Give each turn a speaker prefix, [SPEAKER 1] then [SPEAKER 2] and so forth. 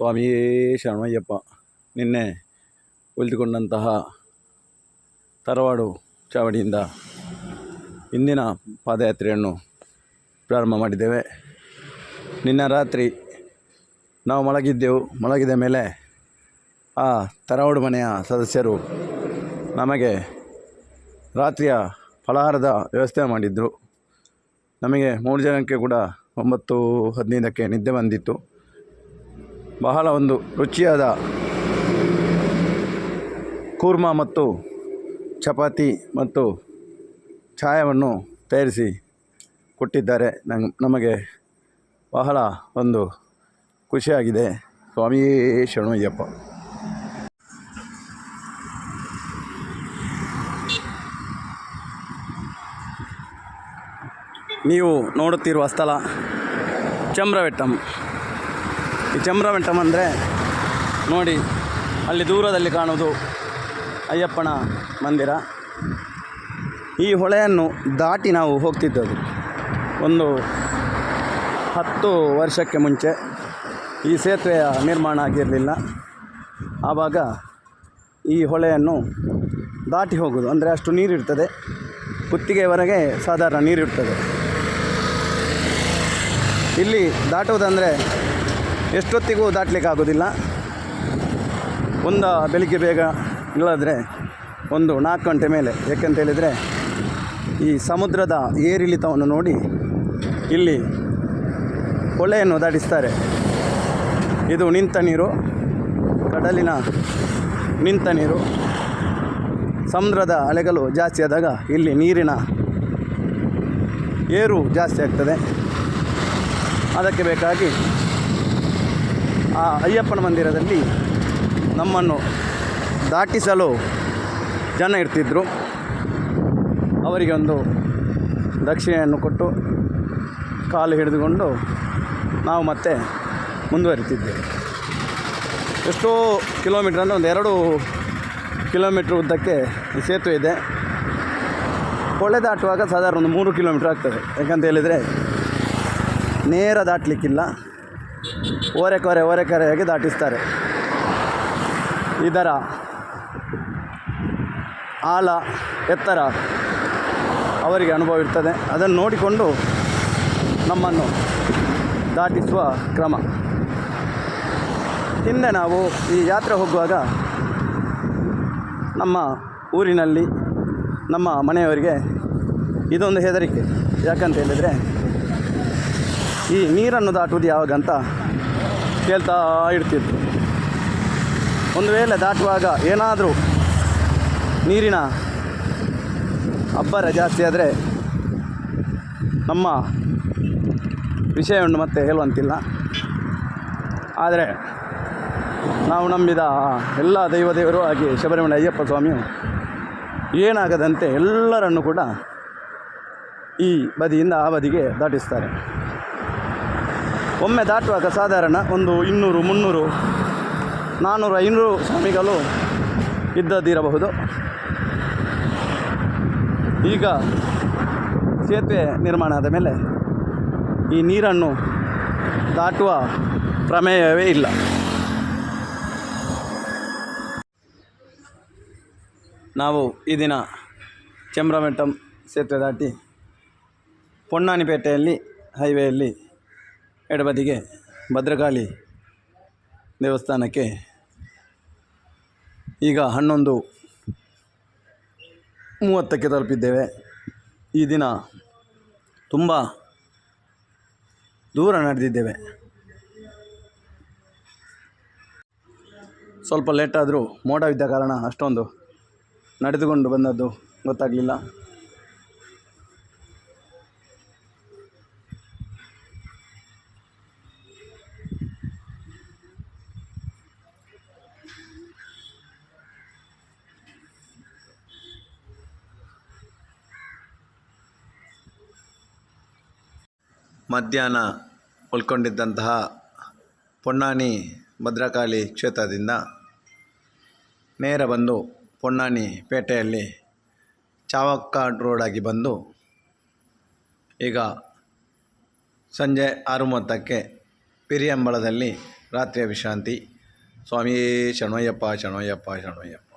[SPEAKER 1] ಸ್ವಾಮಿಯೇ ಶರಣಯ್ಯಪ್ಪ, ನಿನ್ನೆ ಉಳಿದುಕೊಂಡಂತಹ ತರವಾಡು ಚಾವಡಿಯಿಂದ ಇಂದಿನ ಪಾದಯಾತ್ರೆಯನ್ನು ಪ್ರಾರಂಭ ಮಾಡಿದ್ದೇವೆ. ನಿನ್ನ ರಾತ್ರಿ ನಾವು ಮಲಗಿದ್ದೆವು. ಮಲಗಿದ ಮೇಲೆ ಆ ತರವಾಡು ಮನೆಯ ಸದಸ್ಯರು ನಮಗೆ ರಾತ್ರಿಯ ಫಲಹಾರದ ವ್ಯವಸ್ಥೆ ಮಾಡಿದ್ದರು ನಮಗೆ ಮೂರು ಜನಕ್ಕೆ ಕೂಡ ಒಂಬತ್ತು ಹದಿನೈದಕ್ಕೆ ನಿದ್ದೆ ಬಂದಿತ್ತು. ಬಹಳ ಒಂದು ರುಚಿಯಾದ ಕೂರ್ಮ ಮತ್ತು ಚಪಾತಿ ಮತ್ತು ಚಾಯವನ್ನು ತಯಾರಿಸಿ ಕೊಟ್ಟಿದ್ದಾರೆ. ನಂಗೆ ನಮಗೆ ಬಹಳ ಒಂದು ಖುಷಿಯಾಗಿದೆ. ಸ್ವಾಮಿ ಶರಣಯ್ಯಪ್ಪ. ನೀವು ನೋಡುತ್ತಿರುವ ಸ್ಥಳ ಚಮ್ರವೆಟ್ಟಂ ಈ ಚಮ್ರವೆಟ್ಟಂ ಅಂದರೆ ನೋಡಿ, ಅಲ್ಲಿ ದೂರದಲ್ಲಿ ಕಾಣುವುದು ಅಯ್ಯಪ್ಪನ ಮಂದಿರ. ಈ ಹೊಳೆಯನ್ನು ದಾಟಿ ನಾವು ಹೋಗ್ತಿದ್ದದ್ದು ಒಂದು ಹತ್ತು ವರ್ಷಕ್ಕೆ ಮುಂಚೆ. ಈ ಸೇತುವೆಯ ನಿರ್ಮಾಣ ಆಗಿರಲಿಲ್ಲ. ಆವಾಗ ಈ ಹೊಳೆಯನ್ನು ದಾಟಿ ಹೋಗೋದು ಅಂದರೆ ಅಷ್ಟು ನೀರಿರ್ತದೆ. ಕುತ್ತಿಗೆವರೆಗೆ ಸಾಧಾರಣ ನೀರಿರ್ತದೆ. ಇಲ್ಲಿ ದಾಟುವುದಂದರೆ ಎಷ್ಟೊತ್ತಿಗೂ ದಾಟಲಿಕ್ಕೆ ಆಗೋದಿಲ್ಲ ಒಂದು ಬೆಳಿಗ್ಗೆ ಬೇಗ ಇಲ್ಲದ್ರೆ ಒಂದು ನಾಲ್ಕು ಗಂಟೆ ಮೇಲೆ. ಯಾಕೆಂತ ಹೇಳಿದರೆ ಈ ಸಮುದ್ರದ ಏರಿಳಿತವನ್ನು ನೋಡಿ ಇಲ್ಲಿ ಹೊಳೆಯನ್ನು ದಾಟಿಸ್ತಾರೆ. ಇದು ನಿಂತ ನೀರು, ಕಡಲಿನ ನಿಂತ ನೀರು. ಸಮುದ್ರದ ಅಲೆಗಳು ಜಾಸ್ತಿ ಆದಾಗ ಇಲ್ಲಿ ನೀರಿನ ಏರು ಜಾಸ್ತಿ ಆಗ್ತದೆ. ಅದಕ್ಕೆ ಬೇಕಾಗಿ ಆ ಅಯ್ಯಪ್ಪನ ಮಂದಿರದಲ್ಲಿ ನಮ್ಮನ್ನು ದಾಟಿಸಲು ಜನ ಇರ್ತಿದ್ದರು ಅವರಿಗೆ ಒಂದು ದಕ್ಷಿಣೆಯನ್ನು ಕೊಟ್ಟು ಕಾಲು ಹಿಡಿದುಕೊಂಡು ನಾವು ಮತ್ತೆ ಮುಂದುವರಿತಿದ್ದೇವೆ ಎಷ್ಟೋ ಕಿಲೋಮೀಟ್ರ್ ಅಂದರೆ ಒಂದು ಎರಡು ಕಿಲೋಮೀಟ್ರ್ ಉದ್ದಕ್ಕೆ ಸೇತುವೆ ಇದೆ. ಕೊಳೆ ದಾಟುವಾಗ ಸಾಧಾರಣ ಒಂದು ಮೂರು ಕಿಲೋಮೀಟ್ರ್ ಆಗ್ತದೆ. ಯಾಕಂತ ಹೇಳಿದರೆ ನೇರ ದಾಟಲಿಕ್ಕಿಲ್ಲ. ಓರೆಕೊರೆ ಓರೆಕೊರೆಯಾಗಿ ದಾಟಿಸ್ತಾರೆ. ಇದರ ಆಳ, ಎತ್ತರ ಅವರಿಗೆ ಅನುಭವ ಇರ್ತದೆ. ಅದನ್ನು ನೋಡಿಕೊಂಡು ನಮ್ಮನ್ನು ದಾಟಿಸುವ ಕ್ರಮ. ಹಿಂದೆ ನಾವು ಈ ಯಾತ್ರೆ ಹೋಗುವಾಗ ನಮ್ಮ ಊರಿನಲ್ಲಿ ನಮ್ಮ ಮನೆಯವರಿಗೆ ಇದೊಂದು ಹೆದರಿಕೆ. ಯಾಕಂತ ಹೇಳಿದರೆ ಈ ನೀರನ್ನು ದಾಟುವುದು ಯಾವಾಗ ಅಂತ ಕೇಳ್ತಾ ಇರ್ತಿದ್ರು ಒಂದು ವೇಳೆ ದಾಟುವಾಗ ಏನಾದರೂ ನೀರಿನ ಅಬ್ಬರ ಜಾಸ್ತಿ ಆದರೆ ನಮ್ಮ ವಿಷಯವನ್ನು ಮತ್ತೆ ಹೇಳುವಂತಿಲ್ಲ. ಆದರೆ ನಾವು ನಂಬಿದ ಎಲ್ಲ ದೈವದೇವರು ಹಾಗೆ ಶಬರಿಮಲೆ ಅಯ್ಯಪ್ಪ ಸ್ವಾಮಿಯು ಏನಾಗದಂತೆ ಎಲ್ಲರನ್ನು ಕೂಡ ಈ ಬದಿಯಿಂದ ಆ ಬದಿಗೆ ದಾಟಿಸ್ತಾರೆ. ಒಮ್ಮೆ ದಾಟುವಾಗ ಸಾಧಾರಣ ಒಂದು ಇನ್ನೂರು, ಮುನ್ನೂರು ನಾನ್ನೂರು ಐನೂರು ಸ್ವಾಮಿಗಳು ಇದ್ದದ್ದಿರಬಹುದು. ಈಗ ಸೇತುವೆ ನಿರ್ಮಾಣ ಆದ ಮೇಲೆ ಈ ನೀರನ್ನು ದಾಟುವ ಪ್ರಮೇಯವೇ ಇಲ್ಲ. ನಾವು ಈ ದಿನ ಚಂಬ್ರಮಟ್ಟಂ ಸೇತುವೆ ದಾಟಿ ಪೊನ್ನಾನಿಪೇಟೆಯಲ್ಲಿ, ಹೈವೇಯಲ್ಲಿ ಎಡಬದಿಗೆ ಭದ್ರಕಾಳಿ ದೇವಸ್ಥಾನಕ್ಕೆ ಈಗ ಹನ್ನೊಂದು ಮೂವತ್ತಕ್ಕೆ ತಲುಪಿದ್ದೇವೆ. ಈ ದಿನ ತುಂಬ ದೂರ ನಡೆದಿದ್ದೇವೆ. ಸ್ವಲ್ಪ ಲೇಟಾದರೂ ಮೋಡವಿದ್ದ ಕಾರಣ ಅಷ್ಟೊಂದು ನಡೆದುಕೊಂಡು ಬಂದದ್ದು ಗೊತ್ತಾಗಲಿಲ್ಲ. ಮಧ್ಯಾಹ್ನ ಉಳ್ಕೊಂಡಿದ್ದಂತಹ ಪೊನ್ನಾನಿ ಭದ್ರಕಾಳಿ ಕ್ಷೇತ್ರದಿಂದ ನೇರ ಬಂದು ಪೊನ್ನಾನಿ ಪೇಟೆಯಲ್ಲಿ ಚಾವಕ್ಕಾಡ್ ರೋಡಾಗಿ ಬಂದು ಈಗ ಸಂಜೆ ಆರು ಮೂವತ್ತಕ್ಕೆ ಪಿರಿಯಂಬಳದಲ್ಲಿ ರಾತ್ರಿಯ ವಿಶ್ರಾಂತಿ ಸ್ವಾಮಿ ಶರಣಯ್ಯಪ್ಪ ಶರಣಯ್ಯಪ್ಪ ಶರಣಯ್ಯಪ್ಪ.